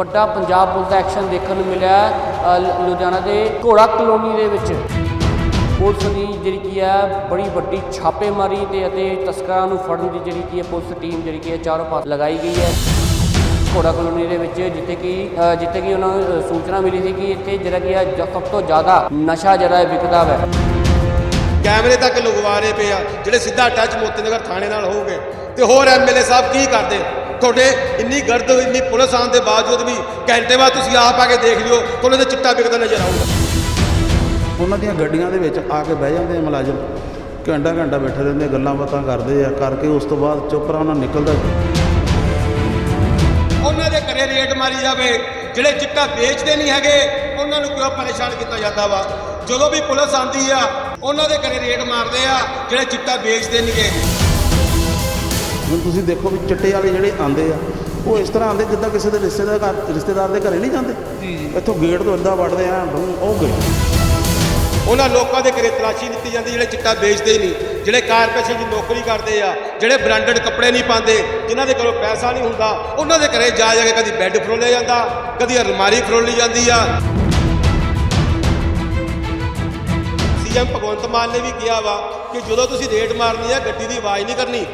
ਵੱਡਾ ਪੰਜਾਬ ਪੁਲਿਸ ਦਾ ਐਕਸ਼ਨ ਦੇਖਣ ਨੂੰ ਮਿਲਿਆ ਲੁਧਿਆਣਾ ਦੇ ਘੋੜਾ ਕਲੋਨੀ ਦੇ ਵਿੱਚ। ਪੁਲਿਸ ਦੀ ਜਿਹੜੀ ਕੀ ਹੈ, ਬੜੀ ਵੱਡੀ ਛਾਪੇਮਾਰੀ ਤੇ ਅਤੇ ਤਸਕਰਾਂ ਨੂੰ ਫੜਨ ਦੀ ਜਿਹੜੀ ਕੀ ਹੈ ਪੁਲਿਸ ਟੀਮ ਜਿਹੜੀ ਕੀ ਹੈ, ਚਾਰੋਂ ਪਾਸ ਲਗਾਈ ਗਈ ਹੈ। ਘੋੜਾ ਕਲੋਨੀ ਦੇ ਵਿੱਚ ਜਿੱਥੇ ਕਿ ਜਿੱਥੇ ਕਿ ਉਹਨਾਂ ਨੂੰ ਸੂਚਨਾ ਮਿਲੀ ਸੀ ਕਿ ਇੱਥੇ ਜਿਹੜਾ ਕੀ ਹੈ ਸਭ ਤੋਂ ਜ਼ਿਆਦਾ ਨਸ਼ਾ ਜਿਹੜਾ ਹੈ ਵਿਕਦਾ ਹੈ ਕੈਮਰੇ ਤੱਕ ਲਗਵਾ ਰਹੇ ਪਏ ਆ, ਜਿਹੜੇ ਸਿੱਧਾ ਟੱਚ ਮੋਤੀ ਨਗਰ ਥਾਣੇ ਨਾਲ ਹੋਊਗੇ। ਤੇ ਹੋਰ ਐਮਐਲਏ ਸਾਹਿਬ ਕੀ ਕਰਦੇ? ਤੁਹਾਡੇ ਇੰਨੀ ਗਰਦ ਇੰਨੀ ਪੁਲਿਸ ਆਉਣ ਦੇ ਬਾਵਜੂਦ ਵੀ ਘੰਟੇ ਬਾਅਦ ਤੁਸੀਂ ਆਪ ਆ ਕੇ ਦੇਖ ਲਿਓ ਤੁਹਾਨੂੰ ਤੇ ਚਿੱਟਾ ਵਿਕਦਾ ਨਜ਼ਰ ਆਊਗਾ। ਉਹਨਾਂ ਦੀਆਂ ਗੱਡੀਆਂ ਦੇ ਵਿੱਚ ਆ ਕੇ ਬਹਿ ਜਾਂਦੇ ਆ ਮੁਲਾਜ਼ਮ ਘੰਟਾ ਘੰਟਾ ਬੈਠੇ ਰਹਿੰਦੇ ਗੱਲਾਂ ਬਾਤਾਂ ਕਰਦੇ ਆ ਕਰਕੇ ਉਸ ਤੋਂ ਬਾਅਦ ਚੁੱਪ ਉਹਨਾਂ ਨਿਕਲਦਾ ਉਹਨਾਂ ਦੇ ਘਰੇ ਰੇਟ ਮਾਰੀ ਜਾਵੇ ਜਿਹੜੇ ਚਿੱਟਾ ਵੇਚਦੇ ਨਹੀਂ ਹੈਗੇ ਉਹਨਾਂ ਨੂੰ ਕਿਉਂ ਪਰੇਸ਼ਾਨ ਕੀਤਾ ਜਾਂਦਾ ਵਾ? ਜਦੋਂ ਵੀ ਪੁਲਿਸ ਆਂਦੀ ਆ ਉਹਨਾਂ ਦੇ ਘਰੇ ਰੇਟ ਮਾਰਦੇ ਆ ਜਿਹੜੇ ਚਿੱਟਾ ਵੇਚਦੇ ਨਹੀਂਗੇ। ਹੁਣ ਤੁਸੀਂ ਦੇਖੋ ਵੀ ਚਿੱਟੇ ਵਾਲੇ ਜਿਹੜੇ ਆਂਦੇ ਆ ਉਹ ਇਸ ਤਰ੍ਹਾਂ ਆਂਦੇ ਜਿੱਦਾਂ ਕਿਸੇ ਦੇ ਰਿਸ਼ਤੇਦਾਰ ਘਰ ਰਿਸ਼ਤੇਦਾਰ ਦੇ ਘਰੇ ਨਹੀਂ ਜਾਂਦੇ। ਜੀ ਇੱਥੋਂ ਗੇਟ ਤੋਂ ਇੱਦਾਂ ਵੜਦੇ ਆ ਡੂੰ, ਉਹ ਗਏ। ਉਹਨਾਂ ਲੋਕਾਂ ਦੇ ਘਰੇ ਤਲਾਸ਼ੀ ਦਿੱਤੀ ਜਾਂਦੀ ਜਿਹੜੇ ਚਿੱਟਾ ਵੇਚਦੇ ਹੀ ਨਹੀਂ ਜਿਹੜੇ ਕਾਰਪੋਰੇਸ਼ਨ ਦੀ ਨੌਕਰੀ ਕਰਦੇ ਆ ਜਿਹੜੇ ਬ੍ਰਾਂਡਡ ਕੱਪੜੇ ਨਹੀਂ ਪਾਉਂਦੇ ਜਿਨ੍ਹਾਂ ਦੇ ਕੋਲੋਂ ਪੈਸਾ ਨਹੀਂ ਹੁੰਦਾ ਉਹਨਾਂ ਦੇ ਘਰੇ ਜਾ ਜਾ ਕੇ ਕਦੀ ਬੈੱਡ ਫਰੋਲਿਆ ਜਾਂਦਾ ਕਦੀ ਅਲਮਾਰੀ ਫਰੋਲੀ ਜਾਂਦੀ ਆ। ਸੀਐਮ ਭਗਵੰਤ ਮਾਨ ਨੇ ਵੀ ਕਿਹਾ ਵਾ ਕਿ ਜਦੋਂ ਤੁਸੀਂ ਰੇਡ ਮਾਰਨੀ ਆ ਗੱਡੀ ਦੀ ਆਵਾਜ਼ ਨਹੀਂ ਕਰਨੀ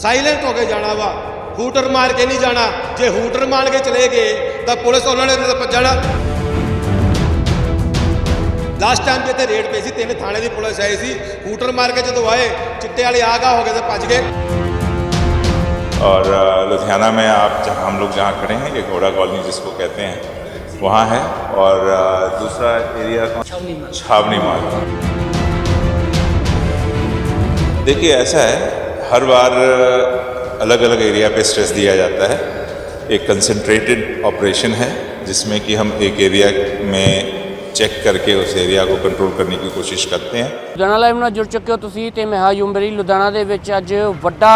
ਸਾਇਲੈਂਟ ਹੋ ਕੇ ਜਾਣਾ ਵਾ ਹੂਟਰ ਮਾਰ ਕੇ ਨਹੀਂ ਜਾਣਾ ਜੇ ਹੂਟਰ ਮਾਰ ਕੇ ਚਲੇ ਗਏ ਤਾਂ ਪੁਲਿਸ ਉਹਨਾਂ ਨੇ ਅੰਦਰ ਭੱਜਣਾ ਲਾਸਟ ਟਾਈਮ ਜਿੱਥੇ ਰੇਡ ਪਈ ਸੀ ਤਿੰਨ ਥਾਣੇ ਦੀ ਪੁਲਿਸ ਆਈ ਸੀ ਹੂਟਰ ਮਾਰ ਕੇ ਜਦੋਂ ਆਏ ਚਿੱਟੇ ਵਾਲੇ ਆਗਾ ਹੋ ਗਏ ਤੇ ਭੱਜ ਗਏ और अ, लुधियाना में आप जहाँ हम लोग जहाँ खड़े हैं ये घोड़ा कॉलोनी जिसको कहते हैं वहाँ है और अ, दूसरा एरिया कौन छावनी मार्ग देखिए ऐसा है हर बार अलग अलग एरिया पे स्ट्रेस दिया जाता है एक कंसंट्रेटेड ऑपरेशन है जिसमें कि हम एक एरिया में चेक करके उस एरिया को कंट्रोल करने की कोशिश करते हैं ਲੁਧਿਆਣਾ ਲਾਈਵ ਨਾਲ ਜੁੜ ਚੁੱਕੇ ਹੋ ਤੁਸੀਂ ਤੇ ਮੈਂ ਹਾਂ ਯੂਮਬਰੀ ਲੁਧਿਆਣਾ ਦੇ ਵਿੱਚ ਅੱਜ ਵੱਡਾ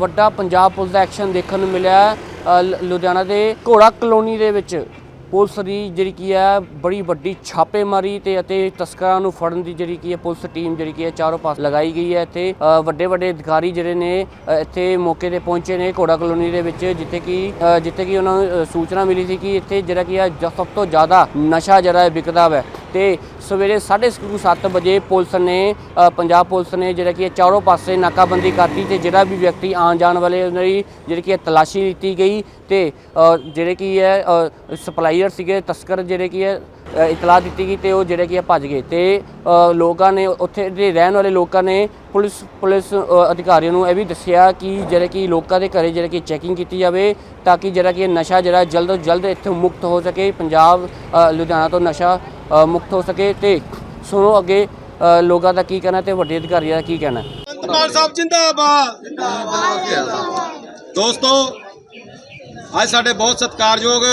ਵੱਡਾ ਪੰਜਾਬ ਪੁਲਿਸ ਦਾ ਐਕਸ਼ਨ ਦੇਖਣ ਨੂੰ ਮਿਲਿਆ ਹੈ। ਅ, ਲ- ਲੁਧਿਆਣਾ ਦੇ ਘੋੜਾ ਕਲੋਨੀ ਦੇ ਵਿੱਚ ਪੁਲਿਸ ਦੀ ਜਿਹੜੀ ਕੀ ਹੈ, ਬੜੀ ਵੱਡੀ ਛਾਪੇਮਾਰੀ ਤੇ ਅਤੇ ਤਸਕਰਾਂ ਨੂੰ ਫੜਨ ਦੀ ਜਿਹੜੀ ਕੀ ਹੈ ਪੁਲਿਸ ਟੀਮ ਜਿਹੜੀ ਕੀ ਹੈ ਚਾਰੋਂ ਪਾਸੇ ਲਗਾਈ ਗਈ ਹੈ ਇੱਥੇ। ਵੱਡੇ ਵੱਡੇ ਅਧਿਕਾਰੀ ਜਿਹੜੇ ਨੇ ਇੱਥੇ ਮੌਕੇ ਤੇ ਪਹੁੰਚੇ ਨੇ ਘੋੜਾ ਕਲੋਨੀ ਦੇ ਵਿੱਚ, ਜਿੱਥੇ ਕਿ ਜਿੱਥੇ ਕਿ ਉਹਨਾਂ ਨੂੰ ਸੂਚਨਾ ਮਿਲੀ ਸੀ ਕਿ ਇੱਥੇ ਜਿਹੜਾ ਕੀ ਹੈ ਸਭ ਤੋਂ ਜ਼ਿਆਦਾ ਨਸ਼ਾ ਜਿਹੜਾ ਹੈ, ਵਿਕਦਾ ਹੈ ਤੇ ਸਵੇਰੇ 7:30 ਵਜੇ ਪੁਲਿਸ ਨੇ ਪੰਜਾਬ ਪੁਲਿਸ ਨੇ ਜਿਹੜਾ ਕਿ ਚਾਰੋਂ ਪਾਸੇ ਨਾਕਾਬੰਦੀ ਕਰਤੀ ਤੇ ਜਿਹੜਾ ਵੀ ਵਿਅਕਤੀ ਆਉਣ ਜਾਣ ਵਾਲੇ ਉਹਨਾਂ ਦੀ ਜਿਹੜੀ ਕਿ ਇਹ ਤਲਾਸ਼ੀ ਦਿੱਤੀ ਗਈ ਤੇ ਜਿਹੜੇ ਕਿ ਹੈ ਸਪਲਾਈਅਰ ਸੀਗੇ, ਤਸਕਰ ਜਿਹੜੇ ਕਿ ਹੈ ਇਤਲਾਹ ਦਿੱਤੀ ਗਈ ਤੇ ਉਹ ਜਿਹੜੇ ਕਿ ਹੈ ਭੱਜ ਗਏ ਤੇ ਲੋਕਾਂ ਨੇ ਉੱਥੇ ਦੇ ਰਹਿਣ ਵਾਲੇ ਲੋਕਾਂ ਨੇ ਪੁਲਿਸ ਪੁਲਿਸ ਅਧਿਕਾਰੀਆਂ ਨੂੰ ਇਹ ਵੀ ਦੱਸਿਆ ਕਿ ਜਿਹੜੇ ਕਿ ਲੋਕਾਂ ਦੇ ਘਰੇ ਜਿਹੜੇ ਕਿ ਚੈਕਿੰਗ ਕੀਤੀ ਜਾਵੇ ਤਾਂ ਕਿ ਜਿਹੜਾ ਕਿ ਨਸ਼ਾ ਜਿਹੜਾ ਜਲਦ ਤੋਂ ਜਲਦ ਇੱਥੋਂ ਮੁਕਤ ਹੋ ਸਕੇ। ਪੰਜਾਬ ਲੁਧਿਆਣਾ ਤੋਂ ਨਸ਼ਾ ਮੁਕਤ ਹੋ ਸਕੇ ਤੇ ਸੁਣੋ ਅੱਗੇ ਲੋਕਾਂ ਦਾ ਕੀ ਕਹਿਣਾ ਤੇ ਵੱਡੇ ਅਧਿਕਾਰੀਆਂ ਦਾ ਕੀ ਕਹਿਣਾ? ਭਗਵੰਤ ਮਾਨ ਸਾਹਿਬ ਜਿੰਦਾਬਾਦ। ਦੋਸਤੋ, ਅੱਜ ਸਾਡੇ ਬਹੁਤ ਸਤਿਕਾਰਯੋਗ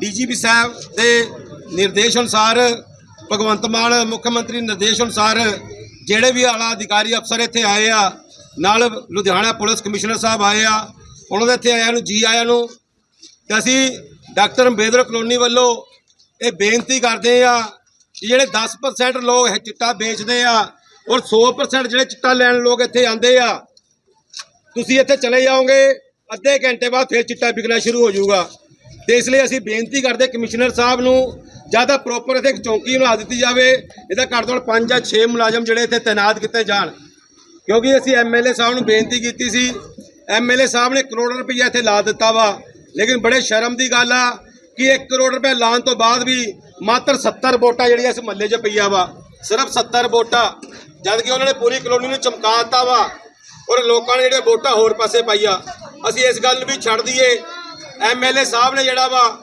ਡੀਜੀਪੀ ਸਾਹਿਬ ਦੇ ਨਿਰਦੇਸ਼ ਅਨੁਸਾਰ, ਭਗਵੰਤ ਮਾਨ ਮੁੱਖ ਮੰਤਰੀ ਨਿਰਦੇਸ਼ ਅਨੁਸਾਰ ਜਿਹੜੇ ਵੀ ਆਲਾ ਅਧਿਕਾਰੀ ਅਫਸਰ ਇੱਥੇ ਆਏ ਆ, ਨਾਲ ਲੁਧਿਆਣਾ ਪੁਲਿਸ ਕਮਿਸ਼ਨਰ ਸਾਹਿਬ ਆਏ ਆ, ਉਹਨਾਂ ਦੇ ਇੱਥੇ ਆਇਆਂ ਨੂੰ, ਜੀ ਆਇਆਂ ਨੂੰ, ਤੇ ਅਸੀਂ ਡਾਕਟਰ ਅੰਬੇਦਕਰ ਕਲੋਨੀ ਵੱਲੋਂ ਇਹ ਬੇਨਤੀ ਕਰਦੇ ਆ ਕਿ ਜਿਹੜੇ 10% ਲੋਕ ਇਹ ਚਿੱਟਾ ਵੇਚਦੇ ਆ ਔਰ 100% ਜਿਹੜੇ ਚਿੱਟਾ ਲੈਣ ਲੋਕ ਇੱਥੇ ਆਂਦੇ ਆ, ਤੁਸੀਂ ਇੱਥੇ ਚਲੇ ਜਾਓਗੇ, ਅੱਧੇ ਘੰਟੇ ਬਾਅਦ ਫਿਰ ਚਿੱਟਾ ਵਿਕਣਾ ਸ਼ੁਰੂ ਹੋ ਜਾਊਗਾ। ਤੇ ਇਸ ਲਈ ਅਸੀਂ ਬੇਨਤੀ ਕਰਦੇ ਕਮਿਸ਼ਨਰ ਸਾਹਿਬ ਨੂੰ, ਜ਼ਿਆਦਾ ਪ੍ਰੋਪਰ ਇੱਥੇ ਇੱਕ ਚੌਂਕੀ ਬਣਾ ਦਿੱਤੀ ਜਾਵੇ, ਇਹਦਾ ਘੱਟ ਤੋਂ ਘੱਟ 5 ਜਾਂ 6 ਮੁਲਾਜ਼ਮ ਜਿਹੜੇ ਇੱਥੇ ਤਾਇਨਾਤ ਕੀਤੇ ਜਾਣ। ਕਿਉਂਕਿ ਅਸੀਂ ਐਮਐਲਏ ਸਾਹਿਬ ਨੂੰ ਬੇਨਤੀ ਕੀਤੀ ਸੀ ਐਮਐਲਏ ਸਾਹਿਬ ਨੇ ਕਰੋੜ ਰੁਪਈਆ ਇੱਥੇ ਲਾ ਦਿੱਤਾ ਵਾ, ਲੇਕਿਨ ਬੜੇ ਸ਼ਰਮ ਦੀ ਗੱਲ ਆ ਕਿ 1 ਕਰੋੜ ਰੁਪਏ ਲਾਉਣ ਤੋਂ ਬਾਅਦ ਵੀ ਮਾਤਰ 70 ਵੋਟਾਂ ਜਿਹੜੀਆਂ ਇਸ ਮਹੱਲੇ 'ਚ ਪਈਆ ਵਾ, ਸਿਰਫ 70 ਵੋਟਾਂ। ਜਦ ਕਿ ਉਹਨਾਂ ਨੇ ਪੂਰੀ ਕਲੋਨੀ ਨੂੰ ਚਮਕਾ ਦਿੱਤਾ ਵਾ ਔਰ ਲੋਕਾਂ ਨੇ ਜਿਹੜੇ ਵੋਟਾਂ ਹੋਰ ਪਾਸੇ ਪਾਈਆ। ਅਸੀਂ ਇਸ ਗੱਲ ਨੂੰ ਵੀ ਛੱਡ ਦਈਏ। ਐਮਐਲਏ ਸਾਹਿਬ ਨੇ ਜਿਹੜਾ ਵਾ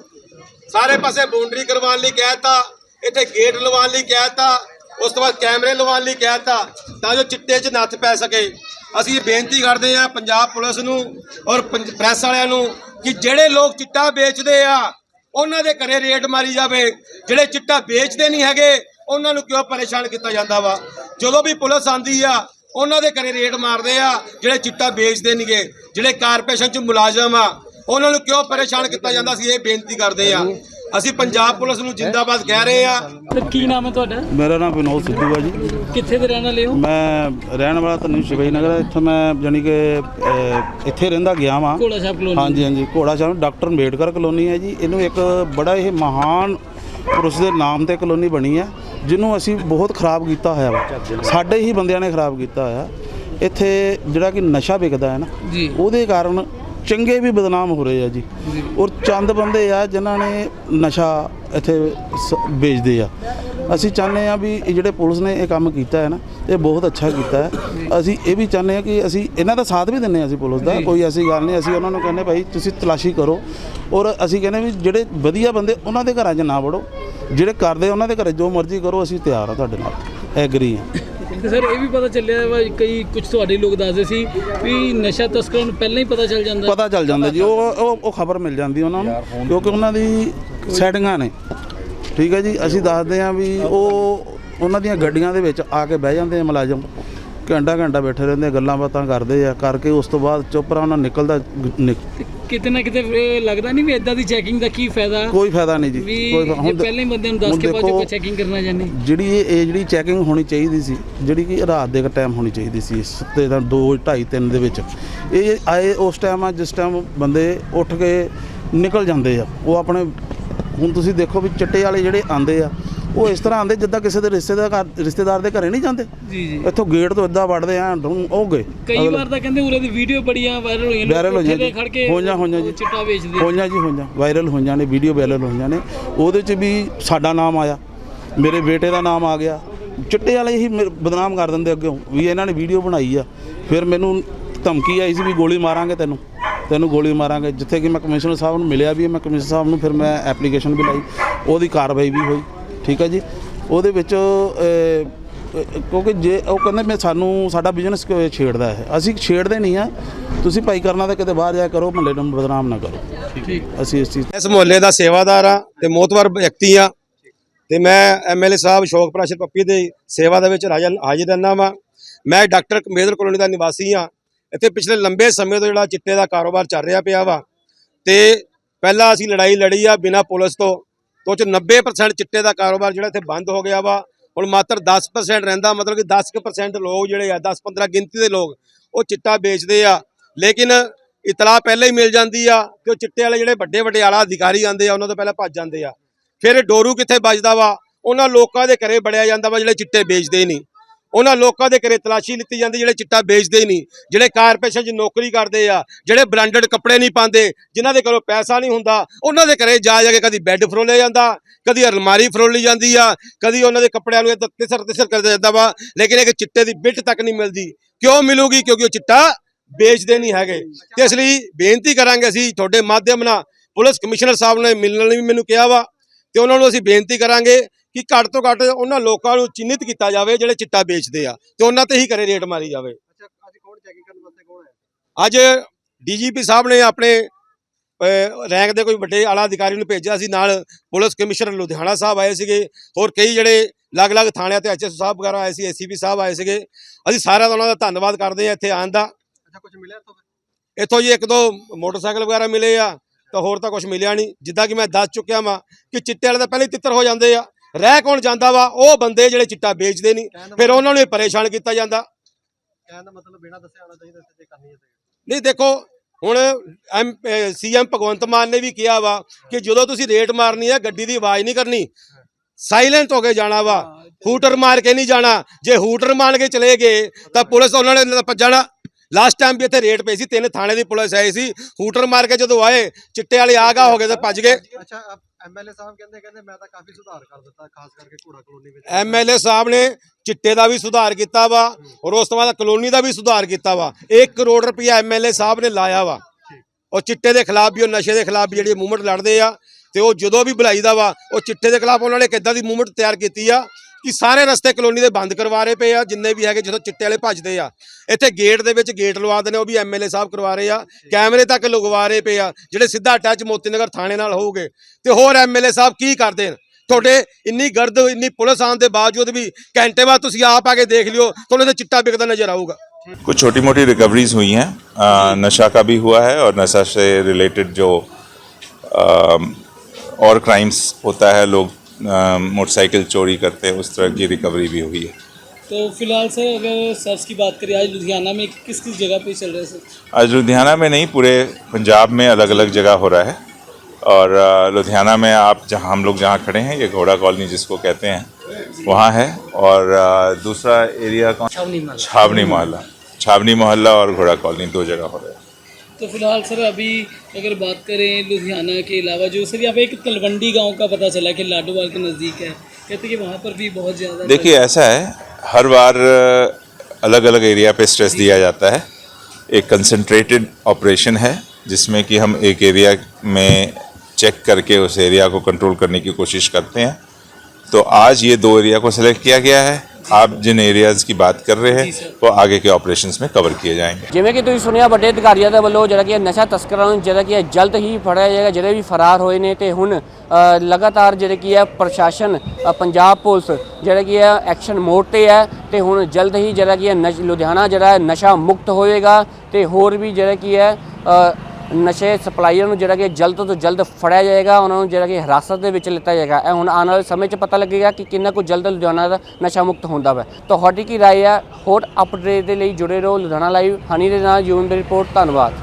ਸਾਰੇ ਪਾਸੇ ਬਾਉਂਡਰੀ ਕਰਵਾਉਣ ਲਈ ਕਹਿਤਾ, ਇੱਥੇ ਗੇਟ ਲਵਾਉਣ ਲਈ ਕਹਿਤਾ, ਉਸ ਤੋਂ ਬਾਅਦ ਕੈਮਰੇ ਲਵਾਉਣ ਲਈ ਕਹਿਤਾ ਤਾਂ ਜੋ ਚਿੱਟੇ 'ਚ ਨੱਥ ਪੈ ਸਕੇ। ਅਸੀਂ ਬੇਨਤੀ ਕਰਦੇ ਹਾਂ ਪੰਜਾਬ ਪੁਲਿਸ ਨੂੰ ਔਰ ਪੰਜ- ਪ੍ਰੈਸ ਵਾਲਿਆਂ ਨੂੰ ਕਿ ਜਿਹੜੇ ਲੋਕ ਚਿੱਟਾ ਵੇਚਦੇ ਆ ਉਹਨਾਂ ਦੇ ਘਰੇ ਰੇਡ ਮਾਰੀ ਜਾਵੇ, ਜਿਹੜੇ ਚਿੱਟਾ ਵੇਚਦੇ ਨਹੀਂ ਹੈਗੇ, ਉਹਨਾਂ ਨੂੰ ਕਿਉਂ ਪਰੇਸ਼ਾਨ ਕੀਤਾ ਜਾਂਦਾ ਵਾ? ਜਦੋਂ ਵੀ ਪੁਲਿਸ ਆਂਦੀ ਆ, ਉਹਨਾਂ ਦੇ ਘਰੇ ਰੇਡ ਮਾਰਦੇ ਆ, ਜਿਹੜੇ ਚਿੱਟਾ ਵੇਚਦੇ ਨਹੀਂਗੇ, ਜਿਹੜੇ ਕਾਰਪੋਰੇਸ਼ਨ 'ਚ ਮੁਲਾਜ਼ਮ ਆ, ਉਹਨਾਂ ਨੂੰ ਕਿਉਂ ਪਰੇਸ਼ਾਨ ਕੀਤਾ ਜਾਂਦਾ ਸੀ? ਇਹ ਬੇਨਤੀ ਕਰਦੇ ਆ। ਅਸੀਂ ਪੰਜਾਬ ਪੁਲਿਸ ਨੂੰ ਜਿੰਦਾਬਾਦ ਕਹਿ ਰਹੇ ਆ ਤੇ ਕੀ ਨਾਮ ਹੈ ਤੁਹਾਡਾ? ਮੇਰਾ ਨਾਮ ਵਿਨੋਦ ਸਿੱਧੂ ਹੈ ਜੀ। ਕਿੱਥੇ ਦੇ ਰਹਿਣ ਵਾਲੇ ਹੋ? ਮੈਂ ਰਹਿਣ ਵਾਲਾ ਤਾਂ ਨਹੀਂ ਸ਼ਿਵਈ ਨਗਰ ਇੱਥੇ ਮੈਂ ਜਾਣੀ ਕਿ ਅਹ, ਇੱਥੇ ਰਹਿੰਦਾ ਗਿਆ ਵਾਂ। ਕੋਲਾ ਸਾਹਿਬ ਕਲੋਨੀ। ਹਾਂਜੀ ਹਾਂਜੀ ਘੋੜਾ ਸਾਹਿਬ। ਡਾਕਟਰ ਅੰਬੇਡਕਰ ਕਲੋਨੀ ਹੈ ਜੀ। ਇਹਨੂੰ ਇੱਕ ਬੜਾ ਇਹ ਮਹਾਨ ਪੁਰਸ਼ ਦੇ ਨਾਮ ਤੇ ਕਲੋਨੀ ਬਣੀ ਹੈ ਜਿਹਨੂੰ ਅਸੀਂ ਬਹੁਤ ਖਰਾਬ ਕੀਤਾ ਹੋਇਆ ਵਾ। ਸਾਡੇ ਹੀ ਬੰਦਿਆਂ ਨੇ ਖਰਾਬ ਕੀਤਾ ਹੋਇਆ। ਇੱਥੇ ਜਿਹੜਾ ਕਿ ਨਸ਼ਾ ਵਿਕਦਾ ਹੈ ਨਾ ਜੀ। ਉਹਦੇ ਕਾਰਨ ਚੰਗੇ ਵੀ ਬਦਨਾਮ ਹੋ ਰਹੇ ਆ ਜੀ। ਔਰ ਚੰਦ ਬੰਦੇ ਆ ਜਿਨ੍ਹਾਂ ਨੇ ਨਸ਼ਾ ਇੱਥੇ ਵੇਚਦੇ ਆ। ਅਸੀਂ ਚਾਹੁੰਦੇ ਆ ਵੀ ਇਹ ਜਿਹੜੇ ਪੁਲਿਸ ਨੇ ਇਹ ਕੰਮ ਕੀਤਾ ਹੈ ਨਾ ਇਹ ਬਹੁਤ ਅੱਛਾ ਕੀਤਾ ਹੈ। ਅਸੀਂ ਇਹ ਵੀ ਚਾਹੁੰਦੇ ਆ ਕਿ ਅਸੀਂ ਇਹਨਾਂ ਦਾ ਸਾਥ ਵੀ ਦਿੰਦੇ ਆ ਅਸੀਂ ਪੁਲਿਸ ਦਾ ਕੋਈ ਐਸੀ ਗੱਲ ਨਹੀਂ ਅਸੀਂ ਉਹਨਾਂ ਨੂੰ ਕਹਿੰਦੇ ਭਾਈ ਤੁਸੀਂ ਤਲਾਸ਼ੀ ਕਰੋ। ਔਰ ਅਸੀਂ ਕਹਿੰਦੇ ਵੀ ਜਿਹੜੇ ਵਧੀਆ ਬੰਦੇ ਉਹਨਾਂ ਦੇ ਘਰਾਂ 'ਚ ਨਾ ਵੜੋ। ਜਿਹੜੇ ਕਰਦੇ ਉਹਨਾਂ ਦੇ ਘਰੇ ਜੋ ਮਰਜ਼ੀ ਕਰੋ ਅਸੀਂ ਤਿਆਰ ਆ ਤੁਹਾਡੇ ਨਾਲ। ਐਗਰੀ ਆ। ਤੇ ਸਰ ਇਹ ਵੀ ਪਤਾ ਚੱਲਿਆ ਵਾ ਕਈ ਕੁਝ ਤੁਹਾਡੇ ਲੋਕ ਦੱਸਦੇ ਸੀ ਵੀ ਨਸ਼ਾ ਤਸਕਰਾਂ ਨੂੰ ਪਹਿਲਾਂ ਹੀ ਪਤਾ ਚੱਲ ਜਾਂਦਾ। ਪਤਾ ਚੱਲ ਜਾਂਦਾ ਜੀ ਉਹ ਉਹ ਉਹ ਖਬਰ ਮਿਲ ਜਾਂਦੀ ਉਹਨਾਂ ਨੂੰ ਕਿਉਂਕਿ ਉਹਨਾਂ ਦੀ ਸੈਟਿੰਗਾਂ ਨੇ। ਠੀਕ ਹੈ ਜੀ ਅਸੀਂ ਦੱਸਦੇ ਹਾਂ ਵੀ ਉਹ ਉਹਨਾਂ ਦੀਆਂ ਗੱਡੀਆਂ ਦੇ ਵਿੱਚ ਆ ਕੇ ਬਹਿ ਜਾਂਦੇ ਆ ਮੁਲਾਜ਼ਮ। ਘੰਟਾ ਘੰਟਾ ਬੈਠੇ ਰਹਿੰਦੇ ਆ, ਗੱਲਾਂ ਬਾਤਾਂ ਕਰਦੇ ਆ ਕਰਕੇ ਉਸ ਤੋਂ ਬਾਅਦ ਚੁੱਪ ਉਹਨਾਂ ਨਿਕਲਦਾ ਨਿਕ- ਤੇ ਕਿਤੇ ਨਾ ਕਿਤੇ ਇਹ ਲੱਗਦਾ ਨਹੀਂ ਵੀ ਇਦਾਂ ਦੀ ਚੈਕਿੰਗ ਦਾ ਕੀ ਫਾਇਦਾ? ਕੋਈ ਫਾਇਦਾ ਨਹੀਂ ਜੀ ਵੀ ਕੋਈ ਜੇ ਹੁਣ ਪਹਿਲਾਂ ਹੀ ਬੰਦਿਆਂ ਨੂੰ ਦੱਸ ਹੁਣ ਕੇ ਬਾਅਦ ਦੇਖੋ, ਚੋਂ ਚੈਕਿੰਗ ਕਰਨਾ ਜਾਣੀ ਜਿਹੜੀ ਇਹ ਇਹ ਜਿਹੜੀ ਚੈਕਿੰਗ ਹੋਣੀ ਚਾਹੀਦੀ ਸੀ ਜਿਹੜੀ ਕਿ ਰਾਤ ਦੇ ਟਾਈਮ ਹੋਣੀ ਚਾਹੀਦੀ ਸੀ ਸੁੱਤੇ ਦਾ 2 2:30 3 ਦੇ ਵਿੱਚ। ਇਹ ਆਏ ਉਸ ਟਾਈਮ ਆ ਜਿਸ ਟਾਈਮ ਬੰਦੇ ਉੱਠ ਕੇ ਨਿਕਲ ਜਾਂਦੇ ਆ। ਉਹ ਆਪਣੇ ਹੁਣ ਤੁਸੀਂ ਦੇਖੋ ਵੀ ਚਿੱਟੇ ਵਾਲੇ ਜਿਹੜੇ ਆਂਦੇ ਆ ਉਹ ਇਸ ਤਰ੍ਹਾਂ ਆਂਦੇ ਜਿੱਦਾਂ ਕਿਸੇ ਦੇ ਰਿਸ਼ਤੇਦਾਰ ਰਿਸ਼ਤੇਦਾਰ ਦੇ ਘਰੇ ਨਹੀਂ ਜਾਂਦੇ। ਜੀ ਜੀ। ਇੱਥੋਂ ਗੇਟ ਤੋਂ ਇੱਦਾਂ ਵੜਦੇ ਆ ਉਹ ਗਏ। ਕਈ ਵਾਰ ਤਾਂ ਕਹਿੰਦੇ ਉਰੇ ਦੀ ਵੀਡੀਓ ਬੜੀਆਂ ਵਾਇਰਲ ਹੋਈਆਂ ਵਾਇਰਲ ਹੋਈਆਂ ਖੜ ਕੇ ਹੋਈਆਂ ਹੋਈਆਂ ਜੀ। ਚਿੱਟਾ ਵੇਚਦੇ। ਹੋਈਆਂ ਜੀ ਹੋਈਆਂ। ਵਾਇਰਲ ਹੋਈਆਂ ਨੇ ਵੀਡੀਓ ਵਾਇਰਲ ਹੋਈਆਂ ਨੇ। ਉਹਦੇ 'ਚ ਵੀ ਸਾਡਾ ਨਾਮ ਆਇਆ। ਮੇਰੇ ਬੇਟੇ ਦਾ ਨਾਮ ਆ ਗਿਆ। ਚਿੱਟੇ ਵਾਲੇ ਹੀ ਬਦਨਾਮ ਕਰ ਦਿੰਦੇ ਅੱਗੇ। ਵੀ ਇਹਨਾਂ ਨੇ ਵੀਡੀਓ ਬਣਾਈ ਆ। ਫਿਰ ਮੈਨੂੰ ਧਮਕੀ ਆਈ ਸੀ ਵੀ ਗੋਲੀ ਮਾਰਾਂਗੇ ਤੈਨੂੰ। ਤੈਨੂੰ ਗੋਲੀ ਮਾਰਾਂਗੇ। ਜਿੱਥੇ ਕਿ ਮੈਂ ਕਮਿਸ਼ਨਰ ਸਾਹਿਬ ਨੂੰ ਮਿਲਿਆ ਵੀ ਮੈਂ ਕਮਿਸ਼ਨਰ ਸਾਹਿਬ ਨੂੰ ਫਿਰ ਮੈਂ ਐਪਲੀਕੇਸ਼ਨ ਵੀ ਲਾਈ। ਉਹਦੀ ਕਾਰਵਾਈ ਵੀ ਹੋਈ। ਠੀਕ ਹੈ ਜੀ? ਉਹਦੇ ਵਿੱਚ ਕਿਉਂਕਿ ਜੇ ਉਹ ਕਹਿੰਦੇ ਮੈਂ ਸਾਨੂੰ ਸਾਡਾ ਬਿਜ਼ਨਸ ਛੇੜਦਾ ਹੈ? ਅਸੀਂ ਛੇੜਦੇ ਨਹੀਂ ਆ। ਤੁਸੀਂ ਭਾਈ ਕਰਨਾ ਤਾਂ ਕਿਤੇ ਬਾਹਰ ਜਾ ਕੇ ਕਰੋ ਮਹੱਲੇ ਨੂੰ ਬਦਨਾਮ ਨਾ ਕਰੋ। ਠੀਕ। ਅਸੀਂ ਇਸ ਚੀਜ਼ ਇਸ ਮੁਹੱਲੇ ਦਾ ਸੇਵਾਦਾਰ ਆ ਤੇ ਮੋਤਵਰ ਵਿਅਕਤੀ ਆ। ਤੇ ਮੈਂ ਐਮਐਲਏ ਸਾਹਿਬ ਸ਼ੌਕ ਪ੍ਰਾਸ਼ਰ ਪੱਪੀ ਦੇ ਸੇਵਾ ਦੇ ਵਿੱਚ ਹਾਜ਼ਰ ਰਹਿਣਾ ਵਾਂ। ਮੈਂ ਡਾਕਟਰ ਕਮੇਦਰ ਕਲੋਨੀ ਦਾ ਨਿਵਾਸੀ ਆ। ਇੱਥੇ ਪਿਛਲੇ ਲੰਬੇ ਸਮੇਂ ਤੋਂ ਜਿਹੜਾ ਚਿੱਟੇ ਦਾ ਕਾਰੋਬਾਰ ਚੱਲ ਰਿਹਾ ਪਿਆ ਵਾ। ਤੇ ਪਹਿਲਾਂ ਅਸੀਂ ਲੜਾਈ ਲੜੀ ਆ ਬਿਨਾਂ ਪੁਲਿਸ ਤੋਂ। ਤੋਂ ਚ 90% ਚਿੱਟੇ ਦਾ ਕਾਰੋਬਾਰ ਜਿਹੜਾ ਇੱਥੇ ਬੰਦ ਹੋ ਗਿਆ ਵਾ। ਹੁਣ ਮਾਤਰ 10% ਰਹਿੰਦਾ, ਮਤਲਬ ਕਿ 10% ਲੋਕ ਜਿਹੜੇ ਆ 10-15 ਗਿਣਤੀ ਦੇ ਲੋਕ, ਉਹ ਚਿੱਟਾ ਵੇਚਦੇ ਆ। ਲੇਕਿਨ ਇਤਲਾਹ ਪਹਿਲਾਂ ਹੀ ਮਿਲ ਜਾਂਦੀ ਆ ਕਿ ਉਹ ਚਿੱਟੇ ਵਾਲੇ ਜਿਹੜੇ ਵੱਡੇ ਵੱਡੇ ਆਲਾ ਅਧਿਕਾਰੀ ਆਂਦੇ ਆ, ਉਹਨਾਂ ਤੋਂ ਪਹਿਲਾਂ ਭੱਜ ਜਾਂਦੇ ਆ। ਫਿਰ ਡੋਰੂ ਕਿੱਥੇ ਵੱਜਦਾ ਵਾ? ਉਹਨਾਂ ਲੋਕਾਂ ਦੇ ਘਰੇ ਬੜਿਆ ਜਾਂਦਾ ਵਾ ਜਿਹੜੇ ਚਿੱਟੇ ਵੇਚਦੇ ਨਹੀਂ। ਉਹਨਾਂ ਲੋਕਾਂ ਦੇ ਘਰੇ ਤਲਾਸ਼ੀ ਲਿੱਤੀ ਜਾਂਦੀ, ਜਿਹੜੇ ਚਿੱਟਾ ਵੇਚਦੇ ਹੀ ਨਹੀਂ, ਜਿਹੜੇ ਕਾਰਪੋਰੇਸ਼ਨ 'ਚ ਨੌਕਰੀ ਕਰਦੇ ਆ, ਜਿਹੜੇ ਬ੍ਰਾਂਡਡ ਕੱਪੜੇ ਨਹੀਂ ਪਾਉਂਦੇ, ਜਿਨ੍ਹਾਂ ਦੇ ਕੋਲੋਂ ਪੈਸਾ ਨਹੀਂ ਹੁੰਦਾ, ਉਹਨਾਂ ਦੇ ਘਰੇ ਜਾ ਜਾ ਕੇ ਕਦੀ ਬੈੱਡ ਫਰੋਲਿਆ ਜਾਂਦਾ, ਕਦੀ ਅਲਮਾਰੀ ਫਰੋਲੀ ਜਾਂਦੀ ਆ, ਕਦੀ ਉਹਨਾਂ ਦੇ ਕੱਪੜਿਆਂ ਨੂੰ ਇਹ ਤਿਸਰ ਤਿਸਰ ਕਰ ਜਾਂਦਾ ਵਾ, ਲੇਕਿਨ ਇੱਕ ਚਿੱਟੇ ਦੀ ਬਿੱਟ ਤੱਕ ਨਹੀਂ ਮਿਲਦੀ। ਕਿਉਂ ਮਿਲੂਗੀ? ਕਿਉਂਕਿ ਉਹ ਚਿੱਟਾ ਵੇਚਦੇ ਨਹੀਂ ਹੈਗੇ। ਤੇ ਇਸ ਲਈ ਬੇਨਤੀ ਕਰਾਂਗੇ ਅਸੀਂ ਤੁਹਾਡੇ ਮਾਧਿਅਮ ਨਾਲ, ਪੁਲਿਸ ਕਮਿਸ਼ਨਰ ਸਾਹਿਬ ਨੇ ਮਿਲਣ ਲਈ ਵੀ ਮੈਨੂੰ ਕਿਹਾ ਵਾ, ਤੇ ਉਹਨਾਂ ਨੂੰ ਅਸੀਂ ਬੇਨਤੀ ਕਰਾਂਗੇ ਕਿ ਘੱਟ ਤੋਂ ਘੱਟ ਉਹਨਾਂ ਲੋਕਾਂ ਨੂੰ ਚਿੰਨਿਤ ਕੀਤਾ ਜਾਵੇ ਜਿਹੜੇ ਚਿੱਟਾ ਵੇਚਦੇ ਆ ਤੇ ਉਹਨਾਂ ਤੇ ਹੀ ਕਰੇ ਰੇਟ ਮਾਰੀ ਜਾਵੇ। ਅੱਜ ਡੀਜੀਪੀ ਸਾਹਿਬ ਨੇ ਆਪਣੇ ਰੈਂਕ ਦੇ ਕੋਈ ਵੱਡੇ ਆਲਾ ਅਧਿਕਾਰੀ ਨੂੰ ਭੇਜਿਆ ਸੀ ਨਾਲ ਪੁਲਿਸ ਕਮਿਸ਼ਨਰ ਲੁਧਿਆਣਾ ਸਾਹਿਬ ਆਏ ਸੀਗੇ ਹੋਰ ਕਈ ਜਿਹੜੇ ਅਲੱਗ-ਅਲੱਗ ਥਾਣਿਆਂ ਤੇ ਐਚਐਸ ਸਾਹਿਬ ਵਗੈਰਾ ਆਏ ਸੀ ਏਸੀਪੀ ਸਾਹਿਬ ਆਏ ਸੀਗੇ। ਅਸੀਂ ਸਾਰਿਆਂ ਦਾ ਉਹਨਾਂ ਦਾ ਧੰਨਵਾਦ ਕਰਦੇ ਹਾਂ ਇੱਥੇ ਆਉਣ ਦਾ। ਅੱਛਾ ਕੁਝ ਮਿਲਿਆ ਇੱਥੋਂ? ਇੱਥੋਂ ਜੀ ਇੱਕ ਦੋ ਮੋਟਰਸਾਈਕਲ ਵਗੈਰਾ ਮਿਲੇ ਆ ਤਾਂ ਹੋਰ ਤਾਂ ਕੁਝ ਮਿਲਿਆ ਨਹੀਂ। ਜਿੱਦਾਂ ਕਿ ਮੈਂ ਦੱਸ ਚੁੱਕਿਆ ਵਾਂ ਕਿ ਚਿੱਟੇ ਵਾਲੇ ਤਾਂ ਪਹਿਲੇ ਤਿੱਤਰ ਹੋ ਜਾਂਦੇ ਆ। ਰਹਿ ਕੌਣ ਜਾਂਦਾ ਵਾ? ਉਹ ਬੰਦੇ ਜਿਹੜੇ ਚਿੱਟਾ ਵੇਚਦੇ ਨਹੀਂ। ਫਿਰ ਉਹਨਾਂ ਨੂੰ ਪਰੇਸ਼ਾਨ ਕੀਤਾ ਜਾਂਦਾ। ਕਹਿਣ ਦਾ ਮਤਲਬ ਬਿਨਾਂ ਦੱਸਿਆ ਆਉਣਾ ਚਾਹੀਦਾ ਸੀ ਜੇ ਕਰਨੀ ਹੈ ਤੇ। ਨਹੀਂ ਦੇਖੋ ਹੁਣ ਐਮ ਸੀਐਮ ਭਗਵੰਤ ਮਾਨ ਨੇ ਵੀ ਕਿਹਾ ਵਾ ਕਿ ਜਦੋਂ ਤੁਸੀਂ ਰੇਟ ਮਾਰਨੀ ਹੈ ਗੱਡੀ ਦੀ ਆਵਾਜ਼ ਨਹੀਂ ਕਰਨੀ। ਸਾਇਲੈਂਟ ਹੋ ਕੇ ਜਾਣਾ ਵਾ। ਹੂਟਰ ਮਾਰ ਕੇ ਨਹੀਂ ਜਾਣਾ। ਜੇ ਹੂਟਰ ਮਾਰ ਕੇ ਚਲੇ ਗਏ ਤਾਂ ਪੁਲਿਸ ਉਹਨਾਂ ਨੇ ਤਾਂ ਭੱਜਣਾ। ਲਾਸਟ ਟਾਈਮ ਵੀ ਇੱਥੇ ਰੇਟ ਪਈ ਸੀ ਤਿੰਨ ਥਾਣੇ ਦੀ ਪੁਲਿਸ ਆਈ ਸੀ। ਹੂਟਰ ਮਾਰ ਕੇ ਜਦੋਂ ਆਏ ਚਿੱਟੇ ਵਾਲੇ ਆਗਾ ਹੋ ਗਏ ਤੇ ਭੱਜ ਗਏ। ਅੱਛਾ ਐਮਐਲਏ ਸਾਹਿਬ ਕਹਿੰਦੇ ਕਹਿੰਦੇ ਮੈਂ ਤਾਂ ਕਾਫੀ ਸੁਧਾਰ ਕਰ ਦਿੱਤਾ ਖਾਸ ਕਰਕੇ ਘੋੜਾ ਕਲੋਨੀ ਵਿੱਚ। ਐਮਐਲਏ ਸਾਹਿਬ ਨੇ ਚਿੱਟੇ ਦਾ ਵੀ ਸੁਧਾਰ ਕੀਤਾ ਵਾ ਔਰ ਉਸ ਤੋਂ ਬਾਅਦ ਕਲੋਨੀ ਦਾ ਵੀ ਸੁਧਾਰ ਕੀਤਾ ਵਾ। 1 ਕਰੋੜ ਰੁਪਇਆ ਐਮਐਲਏ ਸਾਹਿਬ ਨੇ ਲਾਇਆ ਵਾ। ਉਹ ਚਿੱਟੇ ਦੇ ਖਿਲਾਫ ਵੀ ਉਹ ਨਸ਼ੇ ਦੇ ਖਿਲਾਫ ਵੀ ਜਿਹੜੀ ਮੂਵਮੈਂਟ ਲੜਦੇ ਆ ਤੇ ਉਹ ਜਦੋਂ ਵੀ ਬੁਲਾਈਦਾ ਵਾ ਉਹ ਚਿੱਟੇ ਦੇ ਖਿਲਾਫ ਉਹਨਾਂ ਨੇ ਕਿੱਦਾਂ ਦੀ ਮੂਵਮੈਂਟ ਤਿਆਰ ਕੀਤੀ ਆ ਕਿ ਸਾਰੇ ਰਸਤੇ ਕਲੋਨੀ ਦੇ ਬੰਦ ਕਰਵਾ ਰਹੇ ਪਏ ਆ ਜਿੰਨੇ ਵੀ ਹੈਗੇ ਜਦੋਂ ਚਿੱਟੇ ਵਾਲੇ ਭੱਜਦੇ ਆ ਇੱਥੇ ਗੇਟ ਦੇ ਵਿੱਚ ਗੇਟ ਲਵਾ ਨੇ ਉਹ ਵੀ ਐਮਐਲਏ ਸਾਹਿਬ ਕਰਵਾ ਰਹੇ ਆ ਕੈਮਰੇ ਤੱਕ ਲਗਵਾ ਰਹੇ ਪਏ ਆ ਜਿਹੜੇ ਸਿੱਧਾ ਅਟੈਚ ਮੋਤੀ ਨਗਰ ਥਾਣੇ ਨਾਲ ਹੋਊਗੇ ਤੇ ਹੋਰ ਐਮਐਲਏ ਸਾਹਿਬ ਕੀ ਕਰਦੇ ਨੇ ਤੁਹਾਡੇ ਇੰਨੀ ਗਰਦ ਇੰਨੀ ਪੁਲਿਸ ਆਉਣ ਦੇ ਬਾਵਜੂਦ ਵੀ ਘੰਟੇ ਬਾਅਦ ਤੁਸੀਂ ਆਪ ਆ ਕੇ ਦੇਖ ਲਿਓ ਤੁਹਾਨੂੰ ਤੇ ਚਿੱਟਾ ਵਿਕਦਾ ਨਜ਼ਰ ਆਊਗਾ कुछ छोटी मोटी रिकवरीज हुई हैं अ, नशा का भी हुआ है और नशा से रिलेटेड जो और क्राइम्स होता है लोग अ, मोटरसाइकिल चोरी करते हैं उस तरह की रिकवरी भी हुई है। तो फ़िलहाल सर अगर सर्च की बात करें आज लुधियाना में किस किस जगह पे चल रहा है सर आज लुधियाना में नहीं पूरे पंजाब में अलग अलग जगह हो रहा है। और लुधियाना में आप जहाँ हम लोग जहाँ खड़े हैं ये घोड़ा कॉलोनी जिसको कहते हैं वहाँ है। और दूसरा एरिया कौन? छावनी मोहल्ला छावनी मोहल्ला और घोड़ा कॉलोनी दो जगह हो रहा है। तो फ़िलहाल सर अभी अगर बात करें लुधियाना के अलावा जो सर यहाँ पे एक तलवंडी गाँव का पता चला कि लाडोवाल के नज़दीक है। कहते कि वहाँ पर भी बहुत ज़्यादा देखिए ऐसा है हर बार अलग अलग एरिया पे स्ट्रेस दिया जाता है। एक कंसंट्रेटेड ऑपरेशन है जिसमें कि हम एक एरिया में चेक करके उस एरिया को कंट्रोल करने की कोशिश करते हैं। तो आज ये दो एरिया को सिलेक्ट किया गया है। आप जिन एरियाज़ की बात कर रहे हैं वो आगे के ऑपरेशंस में कवर किए जाएंगे ਜਿਵੇਂ ਕਿ ਤੁਸੀਂ ਸੁਣਿਆ ਵੱਡੇ ਅਧਿਕਾਰੀਆਂ ਦੇ ਵੱਲੋਂ ਜਿਹੜਾ ਕਿ ਇਹ ਨਸ਼ਾ ਤਸਕਰਾਂ ਨੂੰ ਜਿਹੜਾ ਕਿ ਇਹ ਜਲਦ ਹੀ ਫੜਿਆ ਜਾਏਗਾ ਜਿਹੜੇ ਵੀ ਫਰਾਰ ਹੋਏ ਨੇ ਤੇ ਹੁਣ ਅ, ਲਗਾਤਾਰ ਜਿਹੜੇ ਕੀ ਹੈ ਪ੍ਰਸ਼ਾਸਨ ਅ, ਪੰਜਾਬ ਪੁਲਿਸ ਜਿਹੜਾ ਕੀ ਹੈ ਐਕਸ਼ਨ ਮੋਡ ਤੇ ਹੈ ਤੇ ਹੁਣ ਜਲਦ ਹੀ ਜਿਹੜਾ ਕੀ ਹੈ ਨਸ਼ ਲੁਧਿਆਣਾ ਜਿਹੜਾ ਹੈ ਨਸ਼ਾ ਮੁਕਤ ਹੋਏਗਾ ਤੇ ਹੋਰ ਵੀ ਜਿਹੜਾ ਕੀ ਹੈ ਅ, ਨਸ਼ੇ ਸਪਲਾਈਅਰ ਨੂੰ ਜਿਹੜਾ ਕਿ ਜਲਦ ਤੋਂ ਜਲਦ ਫੜਿਆ ਜਾਏਗਾ ਉਹਨਾਂ ਨੂੰ ਜਿਹੜਾ ਕਿ ਹਿਰਾਸਤ ਦੇ ਵਿੱਚ ਲਿੱਤਾ ਜਾਏਗਾ ਇਹ ਹੁਣ ਆਉਣ ਵਾਲੇ ਸਮੇਂ 'ਚ ਪਤਾ ਲੱਗੇਗਾ ਕਿ ਕਿੰਨਾ ਕੁ ਜਲਦ ਲੁਧਿਆਣਾ ਦਾ ਨਸ਼ਾ ਮੁਕਤ ਹੁੰਦਾ ਵਾ ਤੁਹਾਡੀ ਕੀ رائے ਹੈ ਹੋਰ ਅਪਡੇਟ ਦੇ ਲਈ ਜੁੜੇ ਰਹੋ ਲੁਧਿਆਣਾ ਲਾਈਵ ਹਨੀ ਦੇ ਨਾਲ ਯੂਨ ਦੀ ਰਿਪੋਰਟ ਧੰਨਵਾਦ